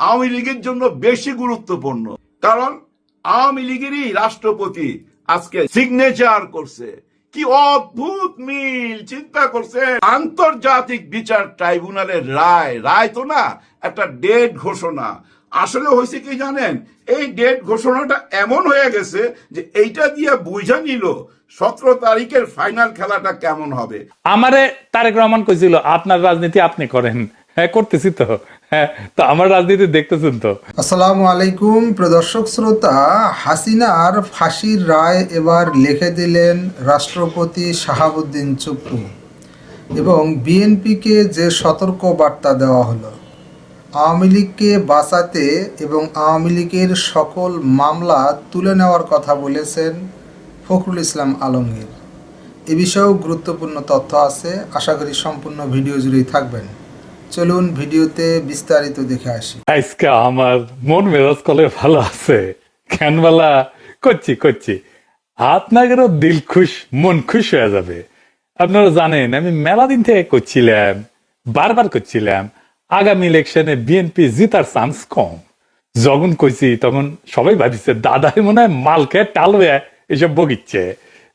আওয়ামী লীগের জন্য বেশি গুরুত্বপূর্ণ। কারণ আওয়ামী লীগেরই রাষ্ট্রপতি আজকে সিগনেচার করছে। কি অদ্ভুত মিল, চিন্তা করছে। আন্তর্জাতিক বিচার ট্রাইব্যুনালের রায়। রায় তো না, একটা ডেট ঘোষণা। আসলে হয়েছে কি জানেন? এই ডেট ঘোষণাটা এমন হয়ে গেছে যে এইটা দিয়ে বুঝা নিল সতেরো তারিখের ফাইনাল খেলাটা কেমন হবে। আমারে তারেক রহমান কইছিল, আপনার রাজনীতি আপনি করেন। হ্যাঁ করতেছি তো। হ্যাঁ তো আমার রাজনীতি দেখতেছেন তো। আসসালামু আলাইকুম, প্রদর্শক শ্রোতা, হাসিনার ফাঁসির রায় এবার লিখে দিলেন রাষ্ট্রপতি শাহাবুদ্দিন চুপ্পু এবং বিএনপিকে যে সতর্ক বার্তা দেওয়া হলো, আওয়ামী লীগকে বাঁচাতে এবং আওয়ামী লীগের সকল মামলা তুলে নেওয়ার কথা বলেছেন ফখরুল ইসলাম আলমগীর। এ বিষয়েও গুরুত্বপূর্ণ তথ্য আছে, আশা করি সম্পূর্ণ ভিডিও জুড়েই থাকবেন। চলুন ভিডিওতে বিস্তারিত দেখে আসি। আজকে আমার মন মেজাজ কলে ভালো আছে। কেনবেলা করছি করছি। আপনাদেরও দিল খুশ, মন খুশ হয়ে যাবে। আপনারা জানেন, আমি মেলা দিন থেকে করছিলাম, বারবার করছিলাম। আগামী ইলেকশনে বিএনপি জিতার চান্স কম। যখন কইছি, তখন সবাই ভাবিছে দাদাই মনে হয় মালকে টালবে এসব বগিচ্ছে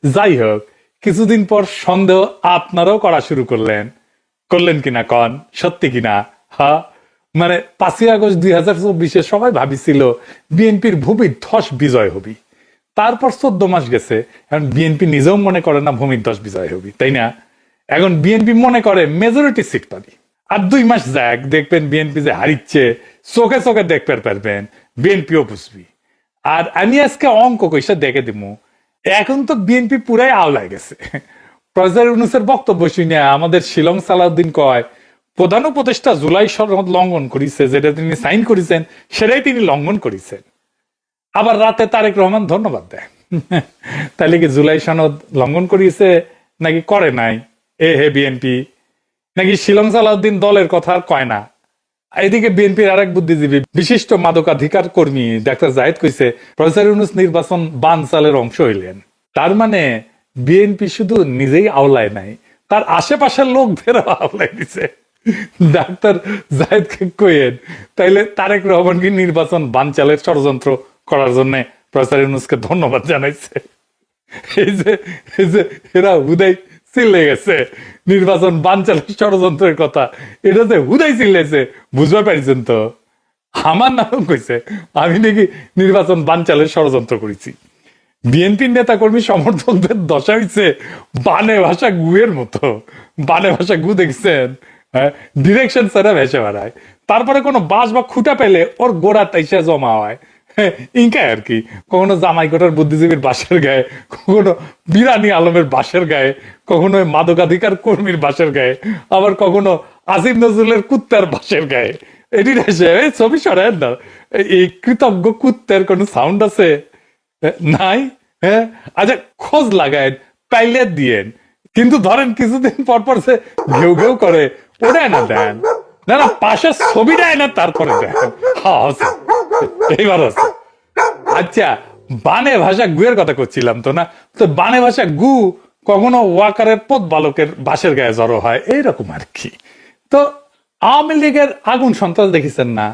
যাই হোক, কিছুদিন পর সন্দেহ আপনারাও করা শুরু করলেন। করলেন কিনা কন? সত্যি কিনা? হ্যাঁ মানে পাঁচই আগস্ট দুই হাজার চব্বিশে সবাই ভাবিছিল, বিএনপির ভূমি ধস বিজয় হবি। তারপর চোদ্দ মাস গেছে, এখন বিএনপি নিজেও মনে করে না ভূমির ধস বিজয় হবি, তাই না? এখন বিএনপি মনে করে মেজরিটি সিট পাবি। আর দুই মাস যাক, দেখবেন বিএনপি যে হারিচ্ছে, চোখে চোখে দেখতে পারবেন, বিএনপিও বুঝবি। আর আমি আজকে অঙ্ক কইসা দেখে দিমু, এখন তো বিএনপি পুরাই আওলায় গেছে। প্রজার ইউনুসের বক্তব্য শুনে আমাদের শিলং সালাউদ্দিন কয়, প্রধান উপদেষ্টা জুলাই সনদ লঙ্ঘন করেছে, যেটা তিনি সাইন করেছেন, সেটাই তিনি লঙ্ঘন করেছেন। আবার রাতে তারেক রহমান ধন্যবাদ দেয়। তাহলে কি জুলাই সনদ লঙ্ঘন করিয়েছে নাকি করে নাই? এ হে বিএনপি। নাকি শিলং সালাউদ্দিন দলের কথা আর কয় না? এদিকে বিএনপির আরেক বুদ্ধিজীবী বিশিষ্ট মাদকাধিকার কর্মী ডাক্তার জাহেদ কইছে প্রফেসর ইউনুস নির্বাচন বানচালের অংশ হইলেন। তার মানে বিএনপি শুধু নিজেই আওলায় নাই, তার আশেপাশের লোকদের আওলায় দিছে। ডাক্তার জাহেদ কইয়েন, তাইলে তারেক রহমান কি নির্বাচন বানচালের ষড়যন্ত্র করার জন্য প্রফেসর ইউনুসকে ধন্যবাদ জানাইছে। এই যে এই যে, এরা হুদাই চিল্লে গেছে। নির্বাচন বানচালের ষড়যন্ত্রের কথা, এটা যে হুদাই চিল্লেছে বুঝতে পারছেন তো? আমার নাম কইছে, আমি নাকি নির্বাচন বানচালের ষড়যন্ত্র করেছি। বিএনপির নেতা কর্মী সমর্থকদের দশা হইছে বানে ভাষা গুয়ের মতো। বানে ভাষা গু দেখছেন হ্যাঁ? ডিরেকশন ছাড়া ভেসে বেড়ায়। তারপরে কোনো বাস বা খুঁটা পেলে ওর গোড়া তাইসা জমা হয়। হ্যাঁ, ইনকাই আর কি। কখনো জামাইকোটার বুদ্ধিজীবীর বাসের গায়ে কখনো বিরানি আলমের বাসের গায়ে কখনো মাদকাধিকার কর্মীর বাসের গায়ে আবার কখনো আসিফ নজরুলের কুত্তার বাসের গায়ে। এটি ছবি সরায় না। এই কৃতজ্ঞ কুত্তার কোনো সাউন্ড আছে? নাই হ্যাঁ আচ্ছা খোঁজ লাগায় পাইলে দিয়েন। কিন্তু ধরেন কিছুদিন পর পর সে ঘেউ ঘেউ করে, ওটাই না দেন। না না, পাশের ছবিটাই না তারপরে দেন। এইবার আছে আচ্ছা বানে ভাষা গুয়ের কথা করছিলাম তো না? তো বানে ভাষা গু কখনো ওয়াকারের পথ বালকের বাসের গায়ে জড়ো হয়? এইরকম আর কি। তো আওয়ামী লীগের আগুন সন্ত্রাস দেখেছেন না?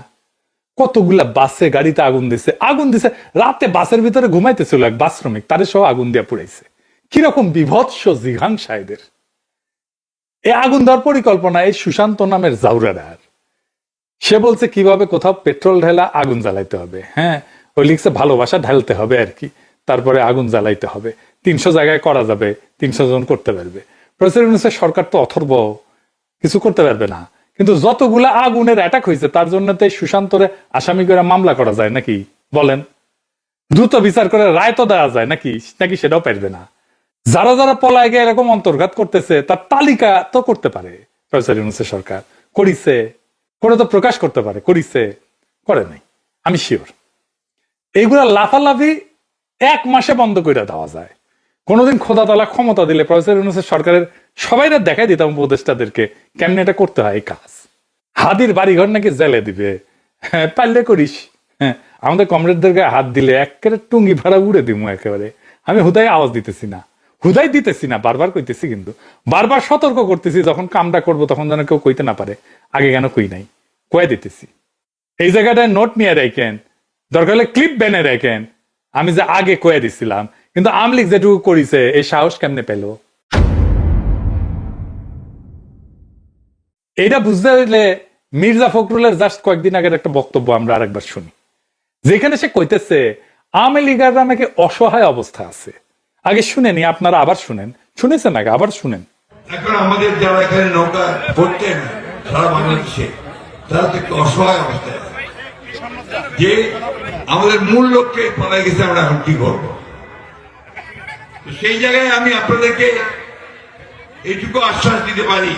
কতগুলা বাসে গাড়িতে আগুন দিছে? আগুন দিছে, রাতে বাসের ভিতরে ঘুমাইতেছিল এক বাস শ্রমিক তাদের সহ আগুন দিয়ে পুড়াইছে। কীরকম বিভৎস জিঘাংসা এদের এই আগুন দেওয়ার পরিকল্পনা এই সুশান্ত নামের জাউরার সে বলছে, কীভাবে কোথাও পেট্রোল ঢেলা আগুন জ্বালাইতে হবে? হ্যাঁ ওই লিখছে, ভালোবাসা ঢালতে হবে আর কি। তারপরে আগুন জ্বালাইতে হবে। তিনশো জায়গায় করা যাবে, তিনশো জন করতে পারবে। প্রেসিডেন্ট সরকার তো অথর্ব, কিছু করতে পারবে না। কিন্তু যতগুলা আগুনের অ্যাটাক হয়েছে, তার জন্য তো সুশান্তরে আসামি করে মামলা করা যায় নাকি? বলেন। দ্রুত বিচার করে রায় তো দেওয়া যায় নাকি? নাকি সেটাও পারবে না। যারা যারা পলায় গিয়ে এরকম অন্তর্ঘাত করতেছে, তার তালিকা তো করতে পারে, প্রফেসর ইউনুসের সরকার। করিছে করে তো প্রকাশ করতে পারে, করিছে, করে নাই, আমি শিওর এইগুলা লাফালাফি এক মাসে বন্ধ করে দেওয়া যায়। কোনোদিন খোদা তালা ক্ষমতা দিলে প্রফেসর ইউনুসের সরকারের সবাইরা দেখাই দিতাম উপদেষ্টাদেরকে, কেমনে এটা করতে হয় এই কাজ। হাদির বাড়িঘর নাকি জেলে দিবে? হ্যাঁ পারলে করিস। হ্যাঁ আমাদের কমরেডদের গায়ে হাত দিলে একেবারে টুঙ্গি ভাড়া উড়ে দিমু একেবারে। আমি হুদাই আওয়াজ দিতেছি না। হুদাই দিতেছি না, বারবার কইতেছি কিন্তু। বারবার সতর্ক করতেছি, যখন কামটা করব তখন যেন কেউ কইতে না পারে। আগে কেন কই নাই? কয়ে দিতেছি। এই জায়গাটায় নোট নিয়ে রাখেন। দরকার হলে ক্লিপ বেনে রাখেন। আমি যে আগে কয়ে দিছিলাম, কিন্তু আমলিক যেটুকু করিছে, এই সাহস কেমনে পেল? এটা বুঝতে হইলে মির্জা ফখরুলের জাস্ট কয়েকদিন আগের একটা বক্তব্য আমরা আরেকবার শুনি। যেখানে সে কইতেছে, আওয়ামী লীগাররা নাকি অসহায় অবস্থা আছে? আগে শুনেনি আপনারা আবার শুনেন। শুনেছেন আগে, আবার শুনেন। এখন আমাদের যারা এখানে নৌকা পড়তেন সারা বাংলাদেশে, তারা তো একটু অসহায় অবস্থায়। যে আমাদের মূল লক্ষ্যে পালাই গেছে, আমরা এখন কি করব? সেই জায়গায় আমি আপনাদেরকে এইটুকু আশ্বাস দিতে পারি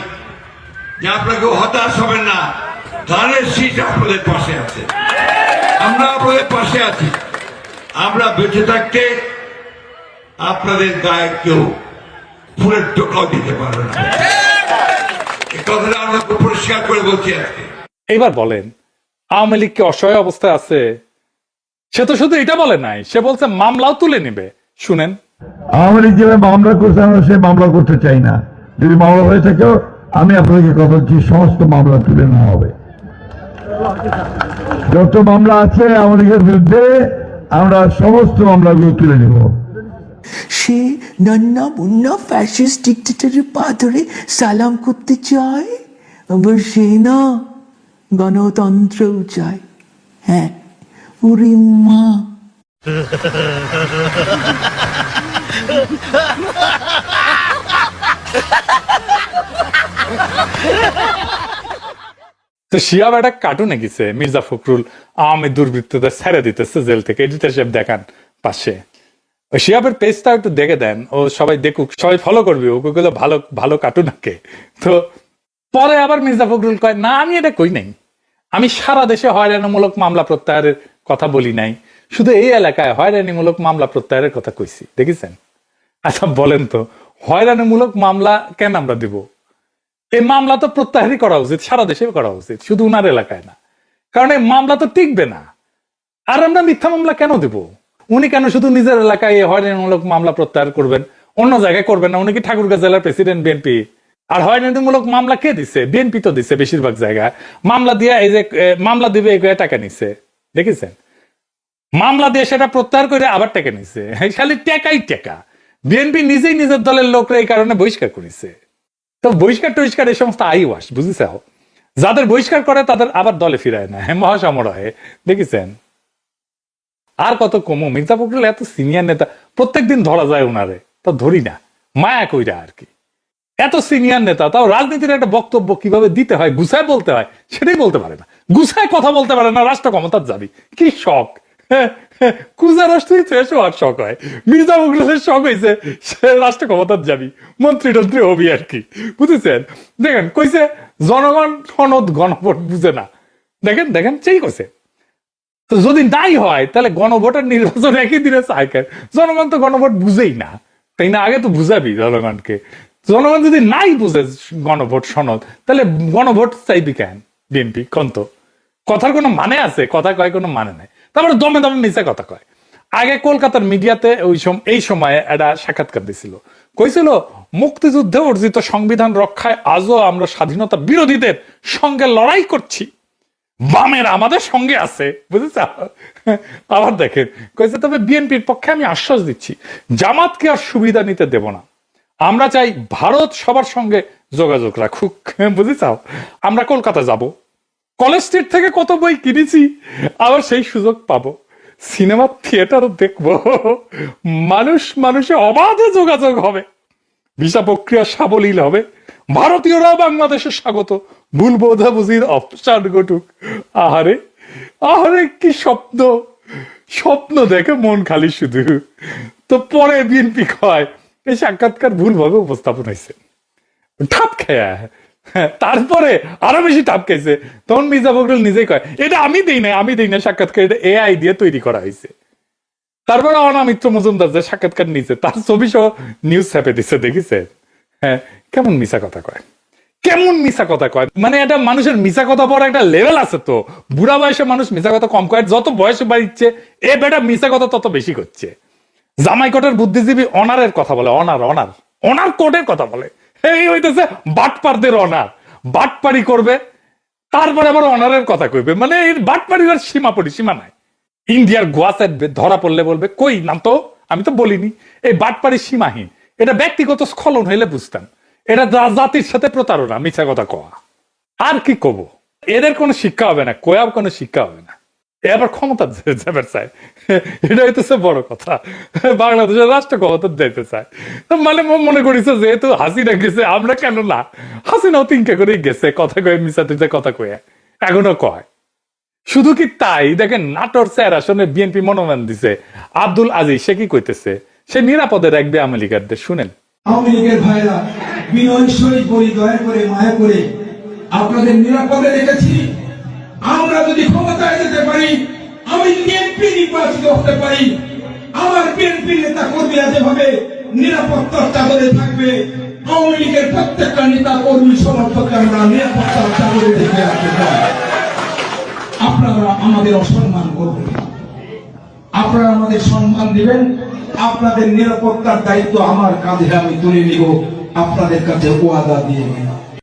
যে আপনাকে হতাশ হবেন না। ধানের শীত আপনাদের পাশে আছে। আমরা আপনাদের পাশে আছি। আমরা বেঁচে থাকতে আপনাদের গায়ে কেউ ফুলের টোকাও দিতে পারবে না। এই কথাটা আমরা খুব পরিষ্কার করে বলছি আজকে। এইবার বলেন আওয়ামী লীগ কি অসহায় অবস্থায় আছে? সে তো শুধু এটা বলে নাই সে বলছে মামলাও তুলে নেবে। শুনেন। আওয়ামী লীগ যেভাবে মামলা করছে আমরা সে মামলা করতে চাই না। যদি মামলা হয়ে থাকেও আমি আপনাকে কথা দিচ্ছি সমস্ত মামলা তুলে নেওয়া হবে। যত মামলা আছে আমাদের বিরুদ্ধে আমরা সমস্ত মামলাগুলো তুলে নেব। সে নান্না মুন্না ফ্যাসিস্ট ডিকটেটরের পা ধরে সালাম করতে চায়? আবার সে না গণতন্ত্রও চায়। হ্যাঁ ওরে মা। তো শিয়াব একটা কার্টুনে গেছে, মির্জা ফখরুল, আওয়ামী দুর্বৃত্তদের ছেড়ে দিতেছে জেল থেকে এডিটার সাহেব দেখান পাশে। শিয়াবের পেজটা একটু দেখে দেন, ও সবাই দেখুক, সবাই ফলো করবে ওগুলো ভালো ভালো কার্টুন আঁকে। তো পরে আবার মির্জা ফখরুল কয়, না, আমি এটা কই নাই। আমি সারা দেশে হয়রানিমূলক মামলা প্রত্যাহারের কথা বলি নাই। শুধু এই এলাকায় হয়রানিমূলক মামলা প্রত্যাহারের কথা কইছি, দেখেছেন? আচ্ছা বলেন তো হয়রানিমূলক মামলা কেন আমরা দিব? এই মামলা তো প্রত্যাহারই করা উচিত, সারা দেশে করা উচিত, শুধু উনার এলাকায় না। কারণ এই মামলা তো টিকবে না। আর আমরা মিথ্যা মামলা কেন দেব? উনি কেন শুধু নিজের এলাকায় এই হয়রানিমূলক মামলা প্রত্যাহার করবেন? অন্য জায়গায় করবেন না, উনি কি ঠাকুরগাঁ জেলার প্রেসিডেন্ট, বিএনপি? আর হয়রানিমূলক মামলা কে দিছে? বিএনপি তো দিছে বেশিরভাগ জায়গায়। মামলা দিয়ে এই যে মামলা দিবে করে টাকা নিছে। দেখেছেন? মামলা দিয়ে সেটা প্রত্যাহার করে আবার টাকা নিছে। খালি টাকাই টাকা। বিএনপি নিজেই নিজের দলের লোকরা এই কারণে বহিষ্কার করেছে। তো বহিষ্কার টহিষ্কার এই সমস্ত আইওয়াস বুঝেছাও যাদের বহিষ্কার করে, তাদের আবার দলে ফিরায় না হ্যাঁ মহাসমরহে, দেখেছেন? আর কত কমো? মির্জা ফখরুল এত সিনিয়র নেতা, প্রত্যেকদিন ধরা যায় ওনারে তা ধরি না। মায়া কইরা আর কি। এত সিনিয়র নেতা, তাও রাজনীতির একটা বক্তব্য কীভাবে দিতে হয়, গুছায় বলতে হয়, সেটাই বলতে পারে না। গুছায় কথা বলতে পারে না রাষ্ট্র ক্ষমতার যাবি কি শখ কুজা রাষ্ট্র এসে আর শখ হয়। মির্জা ফখরুলের শখ হয়েছে, সে রাষ্ট্র ক্ষমতার যাবি। মন্ত্রী টন্ত্রী হবি আর কি। বুঝেছেন? দেখেন, কইছে, জনগণ সনদ গণভোট বুঝে না। দেখেন দেখেন, সেই কইছে। তো যদি নাই হয়, তাহলে গণভোটের নির্বাচন একই দিনে চায়? জনগণ তো গণভোট বুঝেই না। তাই না, আগে তো বুঝাবি জনগণকে। জনগণ যদি নাই বুঝে গণভোট, সনদ, তাহলে গণভোট চাইবি কেন? বিএনপি কন্ত কথার কোনো মানে আছে? কথা কয় কোনো মানে নাই। তারপরে দমে দমে মিশে কথা কয়। আগে কলকাতার মিডিয়াতে ওই এই সময়ে একটা সাক্ষাৎকার দিছিল। কইছিল, মুক্তিযুদ্ধে অর্জিত সংবিধান রক্ষায় আজও আমরা স্বাধীনতা বিরোধীদের সঙ্গে লড়াই করছি। বামের আমাদের সঙ্গে আছে। বুঝেছ? আবার দেখেন, কইছে, তবে বিএনপির পক্ষে আমি আশ্বাস দিচ্ছি, জামাতকে আর সুবিধা নিতে দেব না। আমরা চাই ভারত সবার সঙ্গে যোগাযোগ রাখুক। বুঝেছ? আমরা কলকাতা যাব। কলেজ স্ট্রিট থেকে কত বই কিনেছি? আবার সেই সুযোগ পাবো। সিনেমা থিয়েটারও দেখব। মানুষ মানুষে অবাধে যোগাযোগ হবে। ভিসা প্রক্রিয়া সাবলীল হবে। ভারতীয়রাও বাংলাদেশে স্বাগত। ভুল বোঝাবুঝির অপসার ঘটুক। আহারে আহারে কি স্বপ্ন? স্বপ্ন দেখে মন খালি শুধু। তো পরে বিএনপি কয়, এই সাক্ষাৎকার ভুলভাবে উপস্থাপন হয়েছে। ঠাপ খেয়া তারপরে আরও বেশি টাপ খাইছে তখন মির্জা ফখরুল নিজেই কয়, এটা আমি দিই না আমি দিই না সাক্ষাৎকার, এটা এআই দিয়ে তৈরি করা হয়েছে তারপরে অনামিত্র মজুমদার যে সাক্ষাৎকার নিছে, তার ছবি সহ নিউজ ছাপে দিছে, দেখেছে? হ্যাঁ কেমন মিশা কথা কয়? কেমন মিশা কথা কয়? মানে এটা মানুষের মিশা কথা পড়ার একটা লেভেল আছে তো। বুড়া বয়সে মানুষ মিশা কথা কম কয়, যত বয়স বাড়িচ্ছে, এ বেটা মিশা কথা তত বেশি করছে। জামাই কোটের বুদ্ধিজীবী অনারের কথা বলে, অনার অনার অনার কোটের কথা বলে। এই হইতেছে বাটপারদের অনার বাটপারি করবে, তারপরে আবার অনারের কথা কইবে। মানে এর বাটপাড়ির আর সীমা পরিসীমা নাই। ইন্ডিয়ার গোয়া চাইবে ধরা পড়লে বলবে, কই, নাম তো, আমি তো বলিনি। এই বাটপাড়ির সীমাহীন। এটা ব্যক্তিগত স্খলন হইলে বুঝতাম। এটা জাতির সাথে প্রতারণা মিছা কথা কওয়া। আর কি কব? এদের কোনো শিক্ষা হবে না, কোয়াও কোনো শিক্ষা হবে না। আবার ক্ষমতা যাবার চায় এটা হইতেছে বড় কথা। বাংলাদেশের রাষ্ট্র ক্ষমতা যাইতে চায়। মানে মনে করিছে যেহেতু হাসিনা গেছে, আমরা কেন না? হাসিনাও তিনকে করেই গেছে, কথা কয়ে মিশা তুইতে কথা কয়ে। এখনও কয়। শুধু কি তাই? দেখেন, নাটোর স্যার আসলে বিএনপি মনোনয়ন দিছে। আব্দুল আজিজ, সে কি কইতেছে? সে নিরাপদে রাখবে আওয়ামী লীগারদের শুনেন লীগের ভাইরা বিনয় সহিত বলি, দয়া করে, মায়া করে আপনাদের নিরাপদে রেখেছি। আমরা যদি ক্ষমতায় যেতে পারি, আমি এমপি নির্বাচিত হতে পারি। আমার বিএনপি নেতা কর্মীরা যেভাবে নিরাপত্তার চাদরে থাকবে, আওয়ামী লীগের প্রত্যেকটা নেতা কর্মী সমর্থককে আমরা নিরাপত্তার চাদরে ঢেকে রাখতে চাই। আপনারা আমাদের অসম্মান করবেন আপনারা আমাদের সম্মান দিবেন। আপনাদের নিরাপত্তার দায়িত্ব আমার কাঁধে আমি তুলে নিব। আপনাদের কাছে ওয়াদা দিয়ে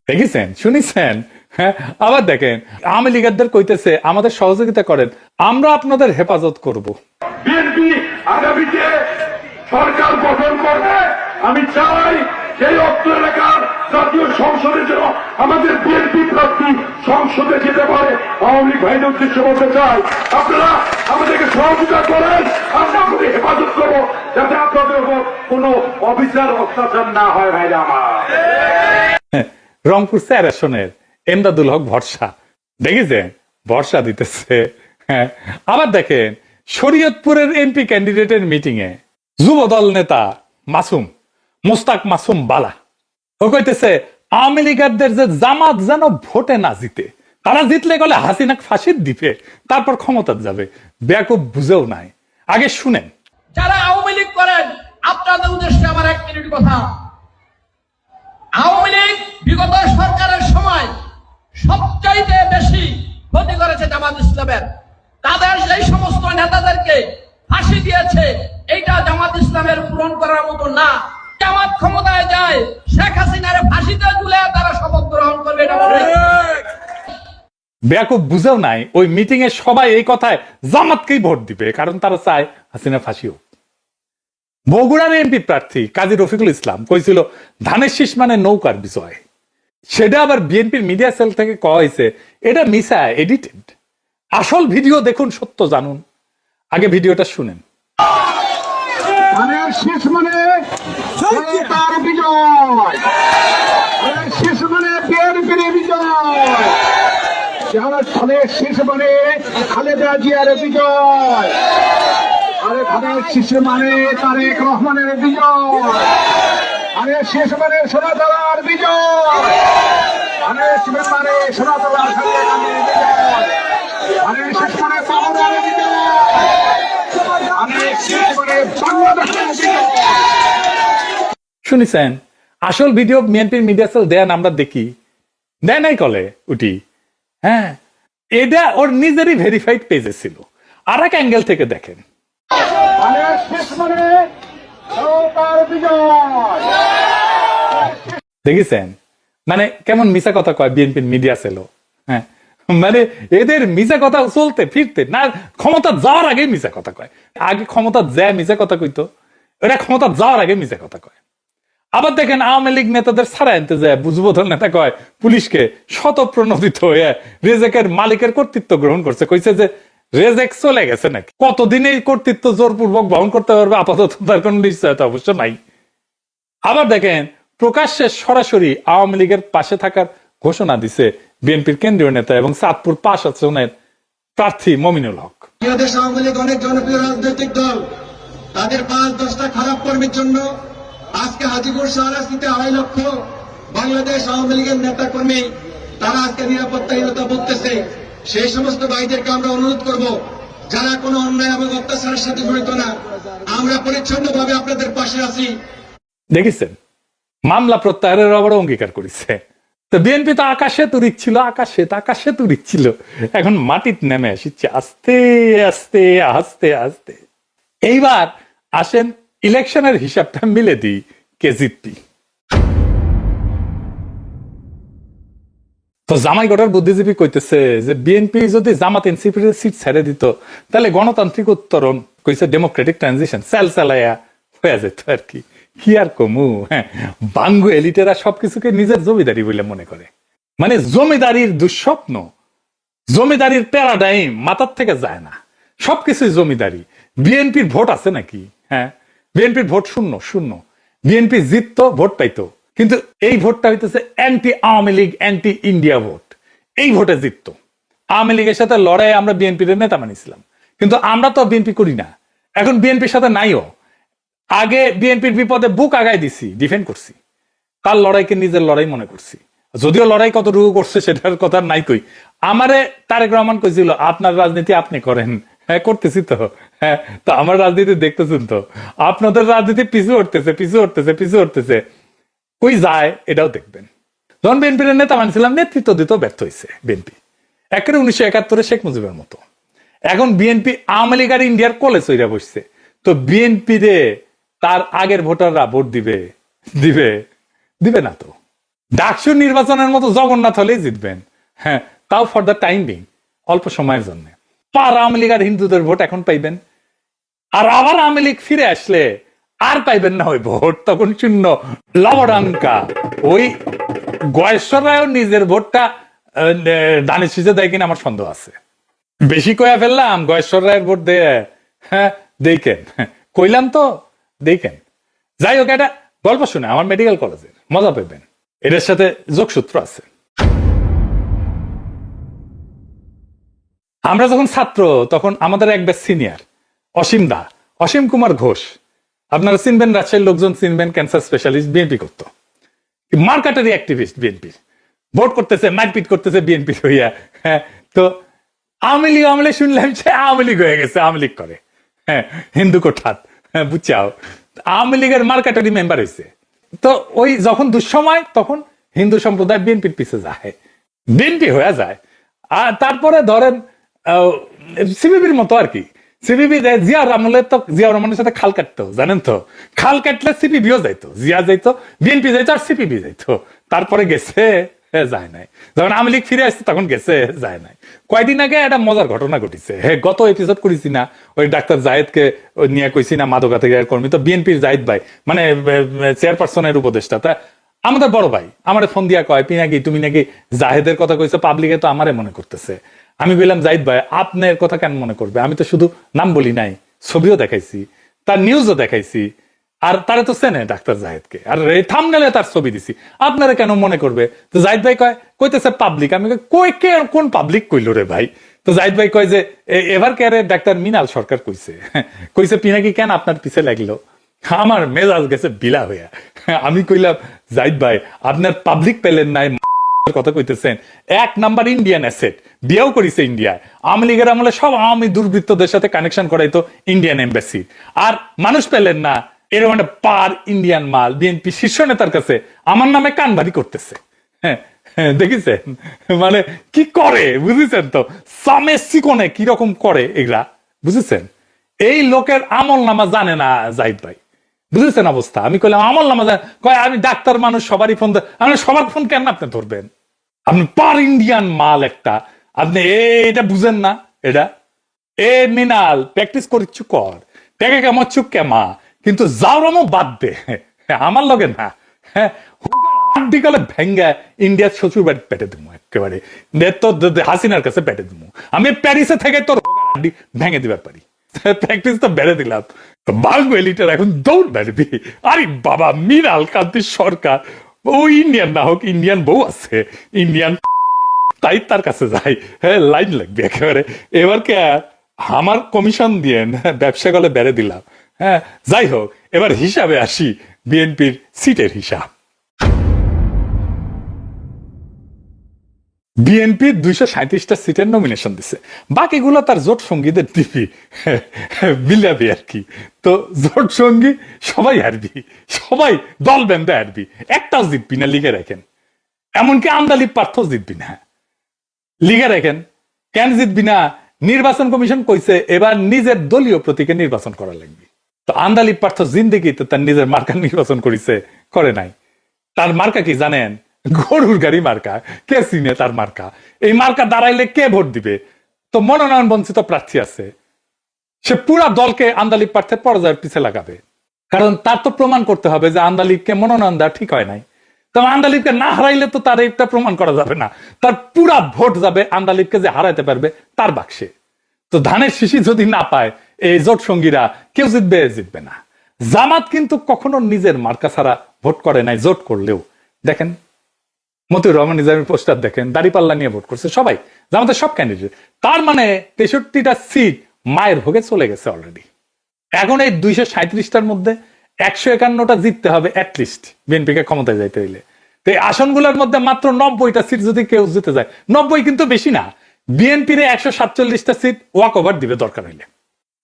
দেখেছেন? শুনেছেন? হ্যাঁ আবার দেখেন আওয়ামী লীগারদের কইতেছে আমাদের সহযোগিতা করেন আমরা আপনাদের হেফাজত করব। বিএনপি আগামীতে সরকার গঠন করবে। আমি চাই সেই অর্থ এলাকার জাতীয় সংসদের জন্য আমাদের বিএনপি প্রার্থী সংসদে যেতে পারে। আওয়ামী লীগ ভাইদের উদ্দেশ্যে বলতে চাই আপনারা আমাদেরকে সহযোগিতা করেন আমরা আমাদের হেফাজত করব যাতে আপনাদের উপর কোনো অফিসার অত্যাচার না হয় ভাইরা আমার। হ্যাঁ, রংপুর স্যার আসনের। এমদাদুল হক ভরসা। দেখেছেন ভরসা দিতেছে। হ্যাঁ আবার দেখেন, শরীয়তপুরের এমপি ক্যান্ডিডেটের মিটিং এ যুবদল নেতা মাসুম, মোস্তাক মাসুম বালা। ও কইতেছে, আওয়ামী লীগারদের যে জামাত যেন ভোটে না জিতে, তারা জিতলে গেলে হাসিনাক ফাঁসির দিবে তারপর ক্ষমতা যাবে। বেয়াকুব বুঝেও নাই। আগে শুনেন। যারা আওয়ামী লীগ করেন, আপনাদের উদ্দেশ্যে আমার এক মিনিট কথা। আওয়ামী লীগ বিগত সরকারের সময় সবচাইতে বেশি ক্ষতি করেছে জামাত ইসলামের। তাদের সেই সমস্ত নেতাদেরকে ফাঁসি দিয়েছে, এইটা জামাত ইসলামের পূরণ করার মতো না। জামাত ক্ষমতায় যায়, শেখ হাসিনার ফাঁসিতে তুলে তারা শপথ গ্রহণ করবে বুঝেও নাই, ওই মিটিং এ সবাই এই কথায় জামাতকেই ভোট দিবে, কারণ তারা চায় হাসিনা ফাঁসি হোক। বগুড়ার এমপি প্রার্থী কাজী রফিকুল ইসলাম কইছিল, ধানের শীষ মানে নৌকার বিজয়। সেটা আবার বিএনপির মিডিয়া সেল থেকে কওয়া হয়েছে এটা মিসা এডিটেড আসল ভিডিও দেখুন, সত্য জানুন। আগে ভিডিওটা শুনেন। শীষ মানে বিজয়। ধানের মানে বিএনপির বিজয়। যারা ধানের শীষ মানে খালেদা আরে ধানের শীষ মানে তারেক রহমানের বিজয়। আরে শেষ মানে সোনাতলার বিজয়। আরে শেষ মানে সোনাতলার সঙ্গে শেষ মানে বাবুরার বিজয়। আরে শেষ মানে বাংলাদেশের বিজয়। শুনিছেন আসল ভিডিও বিএনপির মিডিয়া সেল দেন আমরা দেখি। দেয় নাই কলে উঠি। হ্যাঁ এটা ওর নিজেরই ভেরিফাইড পেজে ছিল। আর এক অ্যাঙ্গেল থেকে দেখেন। দেখেছেন? মানে কেমন মিশা কথা কয় বিএনপির মিডিয়া সেলো হ্যাঁ? মানে এদের মিশা কথা চলতে ফিরতে না ক্ষমতা যাওয়ার আগে মিশা কথা কয়। আগে ক্ষমতা যায় মিশা কথা কইতো, এরা ক্ষমতা যাওয়ার আগে মিশা কথা কয়। আবার দেখেন আওয়ামী লীগ নেতাদের ছাড়া আনতে যায় বুঝবোধন নেতা কয়, পুলিশকে শতপ্রণোদিত হয়ে রেজেকের মালিকের কর্তৃত্ব গ্রহণ করছে। কইছে যে রেজেক চলে গেছে নাকি? কতদিন এই কর্তৃত্ব জোরপূর্বক বহন করতে পারবে? আপাতত তার নিশ্চয়তা অবশ্য নাই। আবার দেখেন, প্রকাশ্যে সরাসরি আওয়ামী লীগের পাশে থাকার ঘোষণা দিছে বিএনপির কেন্দ্রীয় নেতা এবং চাঁদপুর পাশ আসনের প্রার্থী মমিনুল হক। আওয়ামী লীগ অনেক জনপ্রিয় রাজনৈতিক দল। তাদের পাঁচ দশটা খারাপ কর্মীর জন্য আজকে হাজিপুর শাহরাস্তিতে আড়াই লক্ষ বাংলাদেশ আওয়ামী লীগের নেতা কর্মী তারা আজকে নিরাপত্তাহীনতা ভুগতেছে। সেই সমস্ত ভাইদেরকে আমরা অনুরোধ করব, যারা কোনো অন্যায় এবং অত্যাচারের সাথে জড়িত না, আমরা পরিচ্ছন্নভাবে আপনাদের পাশে আছি। দেখেছেন, মামলা প্রত্যাহারের আবার অঙ্গীকার করেছে। তো বিএনপি তো আকাশে তুরিক ছিল আকাশে তো আকাশে তুরিক ছিল এখন মাটিত নেমে আসছে আস্তে আস্তে আস্তে আস্তে। এইবার আসেন ইলেকশনের হিসাবটা মিলে দিই কে জিতবি তো জামাইগড়ের বুদ্ধিজীবী কইতেছে যে বিএনপি যদি জামাত এনসিপির সিট ছেড়ে দিত, তাহলে গণতান্ত্রিক উত্তরণ, কইছে ডেমোক্রেটিক ট্রানজিশন সেল চালাইয়া হয়ে যেত আর কি। কি আর কমু হ্যাঁ বাঙ্গু এলিটেরা সবকিছুকে নিজের জমিদারি বলে মনে করে। মানে জমিদারির দুঃস্বপ্ন, জমিদারির প্যারাডাইম মাথার থেকে যায় না। সবকিছুই জমিদারি। বিএনপির ভোট আছে নাকি? হ্যাঁ বিএনপির ভোট শূন্য শূন্য। বিএনপি জিততো, ভোট পাইতো। কিন্তু এই ভোটটা হইতেছে anti Awami League anti India vote. এই ভোটে জিততো। আওয়ামী লীগের সাথে লড়াই আমরা বিএনপির নেতা মানিছিলাম কিন্তু আমরা তো বিএনপি করি না। এখন বিএনপির সাথে নাইও। আগে বিএনপির বিপদে বুক আগায় দিছি ডিফেন্ড করছি। তার লড়াইকে নিজের লড়াই মনে করছি? যদিও লড়াই কত রুগু করছে সেটার কথা নাই কই। আমারে তারেক রহমান কইছিল, আপনার রাজনীতি আপনি করেন। হ্যাঁ করতেছি তো। হ্যাঁ তো আমার রাজনীতি দেখতেছেন তো। আপনাদের রাজনীতি পিছু উঠতেছে পিছু উঠতেছে পিছু উঠতেছে কই যায়, এটাও দেখবেন। যখন বিএনপির নেতা মানছিলাম, নেতৃত্ব দিতেও ব্যর্থ হয়েছে বিএনপি একেবারে উনিশশো একাত্তরে শেখ মুজিবের মতো। এখন বিএনপি আওয়ামী লীগ আর ইন্ডিয়ার কলে চইরা বসছে। তো বিএনপি রে তার আগের ভোটাররা ভোট দিবে দিবে দিবে না তো। ডাকসুর নির্বাচনের মতো জগন্নাথ হলেই জিতবেন। হ্যাঁ তাও ফর দ্য টাইম বিং অল্প সময়ের জন্য। পার আওয়ামী লীগ আর হিন্দুদের ভোট এখন পাইবেন। আর আবার আওয়ামী লীগ ফিরে আসলে আর পাইবেন না ওই ভোট তখন শূন্য। লবডাঙ্কা ওই গয়েশ্বর রায়ও নিজের ভোটটা দানে সিজে দেয় কিনা আমার সন্দেহ আছে। বেশি কয়া ফেললাম গয়েশ্বর রায়ের ভোট দে হ্যাঁ দেখেন কইলাম তো দেখেন যাই হোক এটা গল্প শুনে, আমার মেডিকেল কলেজের মজা পাইবেন। এটার সাথে যোগসূত্র আছে। আমরা যখন ছাত্র, তখন আমাদের এক ব্যাচ সিনিয়র অসীম দা, অসীম কুমার ঘোষ। আপনারা চিনবেন, রাজশাহীর লোকজন চিনবেন ক্যান্সার স্পেশালিস্ট বিএনপি করতো। মার্কাটারি অ্যাক্টিভিস্ট বিএনপির ভোট করতেছে, মারপিট করতেছে বিএনপি হইয়া। হ্যাঁ তো আওয়ামী লীগ আওয়ামী লীগ শুনলাম সে আওয়ামী লীগ হয়ে গেছে, আওয়ামী লীগ করে। হ্যাঁ হিন্দু কোঠাত। হ্যাঁ বুঝছাও। আওয়ামী লীগের মার্কাটারি মেম্বার হয়েছে তো ওই যখন দুঃসময়, তখন হিন্দু সম্প্রদায় বিএনপির পিছে যায়। বিএনপি হয়ে যায়। আর তারপরে ধরেন সিবিবির মতো আর কি। সিবিবি জিয়া আমলে তো, জিয়া রহমানের সাথে খাল কাটতো, জানেন তো? খাল কাটলে সিপিবিও যাইতো, জিয়া যাইতো বিএনপি যাইতো আর সিপিবি যাইতো। তারপরে গেছে যায় নাই। যখন আওয়ামী লীগ ফিরে আসছে, তখন গেছে যায় নাই। আগে একটা মজার ঘটনা গত এপিসোড করেছি না, ওই ডাক্তার জায়েদকে নিয়ে কইছি না মাদকাধিকার কর্মী। তো বিএনপির জাহিদ ভাই মানে চেয়ারপারসনের উপদেষ্টা, তা আমাদের বড় ভাই, আমার ফোন দিয়া কয়, পিনাকি, তুমি নাকি জাহেদের কথা কইছো পাবলিকে তো আমারে মনে করতেছে। আমি বললাম জাহিদ ভাই আপনার কথা কেন মনে করবে? আমি তো শুধু নাম বলি নাই ছবিও দেখাইছি তার নিউজও দেখাইছি আর তারা তো চেনে ডাক্তার জাহেদকে আর থামনেলে তার ছবি দিছি। আপনারা কেন মনে করবে? তো জাহিদ ভাই কয় কইতেছে পাবলিক আমি কই, কে কোন পাবলিক কইলো রে ভাই? তো জাহিদ ভাই কয় যে এবার কেয়ারে ডাক্তার মিনাল সরকার কইছে? কইছে পিনাকি কেন আপনার পিছে লাগল? আমার মেজাজ গেছে বিলা হইয়া। আমি কইলাম জাহিদ ভাই আপনার পাবলিক পেলেন নাই কথা কইতেছেন। এক নাম্বার ইন্ডিয়ান অ্যাসেট বিয়েও করিছে ইন্ডিয়ায় আওয়ামী লীগের আমলে সব আওয়ামী দুর্বৃত্তদের সাথে কানেকশন করাইতো ইন্ডিয়ান এম্বাসি আর মানুষ পেলেন না এরকম একটা পার ইন্ডিয়ান মাল বিএনপি শীর্ষ নেতার কাছে আমার নামে কানবাড়ি করতেছে। হ্যাঁ হ্যাঁ, দেখেছেন? মানে কি করে বুঝেছেন তো? সামে কীরকম করে এগুলা বুঝেছেন? এই লোকের আমল নামা জানে না জাহিদ ভাই। বুঝেছেন অবস্থা? আমি কইলাম আমল নামা জানে কয় আমি ডাক্তার মানুষ সবারই ফোন আমি সবার ফোন কেন আপনি ধরবেন? আপনি পার ইন্ডিয়ান মাল একটা। আপনি এটা বুঝেন না, এটা। এ, মিনাল প্র্যাকটিস করিচ্ছু কর। টেকে কেমন চুপ কেমা কিন্তু যাওরমও বাদ দে। আমার লগে না। হ্যাঁ ইন্ডিয়ার শ্বশুর বাড়ি পেটে দিবো একেবারে। তোর হাসিনার কাছে পেটে দিবো আমি প্যারিসে থেকে তোর হাড্ডি ভেঙে দিবার পারি। প্র্যাকটিস তো বেড়ে দিলাম। এলিটার এখন দৌড় বেড়বি। আরে বাবা, মিনাল, কান্তি সরকার। ও ইন্ডিয়ান না হোক ইন্ডিয়ান বউ আছে। ইন্ডিয়ান তাই তার কাছে যাই। হ্যাঁ লাইন লাগবে একেবারে। এবার কে, আমার কমিশন দিয়ে ব্যবসা গলে বেড়ে দিলাম। হ্যাঁ যাই হোক, এবার হিসাবে আসি বিএনপির সিটের হিসাব। বিএনপি দুইশো সাঁত্রিশটা সিটের নমিনেশন দিছে। বাকিগুলো তার জোট সঙ্গীদের দিবি বিলাবি আর কি। তো জোট সঙ্গী সবাই হারবি, সবাই দল বেঁধে হারবি, একটাও জিতবি না লিখে রাখেন। এমনকি আমদালি পার্থ জিতবি না। লিখে রাখেন। কেন জিতবি না? নির্বাচন কমিশন কইছে, এবার নিজের দলীয় প্রতীকে নির্বাচন করা লাগবে। তো আন্দালি পার্থ জিন্দিগিতে তার নিজের মার্কা নির্বাচন করেছে, করে নাই। তার মার্কা কি জানেন? গরুর গাড়ি মার্কা, কে চিনে তার মার্কা? এই মার্কা দাঁড়াইলে কে ভোট দিবে? তো মনোনয়ন বঞ্চিত প্রার্থী আছে। সে পুরা দলকে আন্দালিক প্রার্থীর পর্যায়ের পিছে লাগাবে। কারণ তার তো প্রমাণ করতে হবে যে আন্দালিককে মনোনয়ন দেওয়া ঠিক হয় নাই। তবে আন্দালিককে না হারাইলে তো তার এটা প্রমাণ করা যাবে না। তার পুরা ভোট যাবে আন্দালিককে যে হারাইতে পারবে তার বাক্সে। তো ধানের শিশি যদি না পায়, এই জোট সঙ্গীরা কেউ জিতবে জিতবে না। জামাত কিন্তু কখনো নিজের মার্কা ছাড়া ভোট করে নাই, জোট করলেও। দেখেন মতিউর রহমান নিজামের পোস্টার দেখেন দাড়িপাল্লা নিয়ে ভোট করছে সবাই জামাতের সব ক্যান্ডিডেট তার মানে তেষট্টিটা সিট মায়ের ভোগে চলে গেছে অলরেডি এখন এই দুইশো সাঁত্রিশটার মধ্যে একশো একান্নটা জিততে হবে অ্যাটলিস্ট বিএনপিকে ক্ষমতায় যাইতে হইলে। তো এই আসনগুলোর মধ্যে মাত্র নব্বইটা সিট যদি কেউ জিতে যায়, নব্বই কিন্তু বেশি না বিএনপির একশো সাতচল্লিশটা সিট ওয়াক ওভার দিবে দরকার হইলে।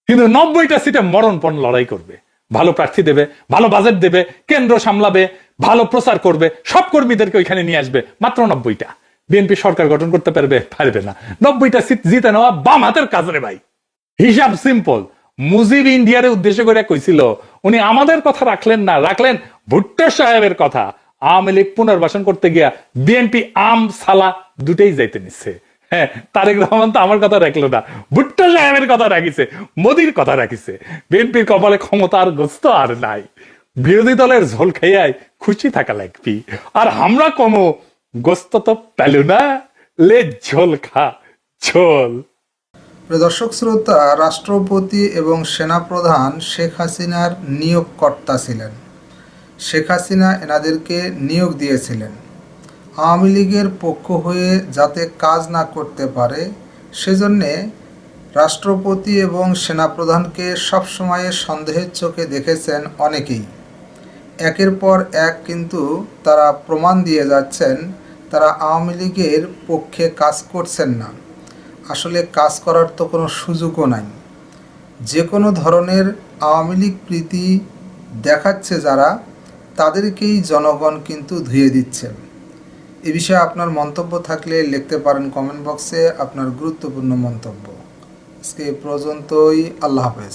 কিন্তু নব্বইটা সিটে মরণপণ লড়াই করবে। ভালো প্রার্থী দেবে, ভালো বাজেট দেবে, কেন্দ্র সামলাবে ভালো প্রচার করবে, সব কর্মীদেরকে ওইখানে নিয়ে আসবে, মাত্র নব্বইটা। বিএনপি সরকার গঠন করতে পারবে? পারবে না। নব্বইটা সিট জিতে নেওয়া বাম হাতের কাজ রে ভাই। হিসাব সিম্পল মুজিব ইন্ডিয়ারে উদ্দেশ্য করে কইছিল, উনি আমাদের কথা রাখলেন না, রাখলেন ভুট্টো সাহেবের কথা। আওয়ামী লীগ পুনর্বাসন করতে গিয়া বিএনপি আম, সালা দুটেই যাইতে নিচ্ছে হ্যাঁ তারেক রহমান তো আমার কথা রাখল না, ভুট্টো সাহেবের কথা রাখিছে, মোদির কথা রাখিছে। বিএনপির কপালে ক্ষমতা আর গোস্ত আর নাই। বিরোধী দলের ঝোল খাইয়াই খুশি থাকা লাগবি। আর আমরা কমো, গোস্ত তো পেল না। লে ঝোল খা, ঝোল। দর্শক, শ্রোতা, রাষ্ট্রপতি এবং সেনাপ্রধান শেখ হাসিনার নিয়োগকর্তা ছিলেন। শেখ হাসিনা এনাদেরকে নিয়োগ দিয়েছিলেন। আওয়ামী লীগের পক্ষ হয়ে যাতে কাজ না করতে পারে, সেজন্যে রাষ্ট্রপতি এবং সেনাপ্রধানকে সবসময় সন্দেহের চোখে দেখেছেন অনেকেই। একের পর এক কিন্তু তারা প্রমাণ দিয়ে যাচ্ছেন, তারা আওয়ামী লীগের পক্ষে কাজ করছেন না। আসলে কাজ করার তো কোনো সুযোগও নাই। যে কোনো ধরনের আওয়ামী লীগ প্রীতি দেখাচ্ছে যারা, তাদেরকেই জনগণ কিন্তু ধুয়ে দিচ্ছে। এ বিষয়ে আপনার মন্তব্য থাকলে লিখতে পারেন কমেন্ট বক্সে আপনার গুরুত্বপূর্ণ মন্তব্য। আজকে এ পর্যন্তই, আল্লাহ হাফেজ।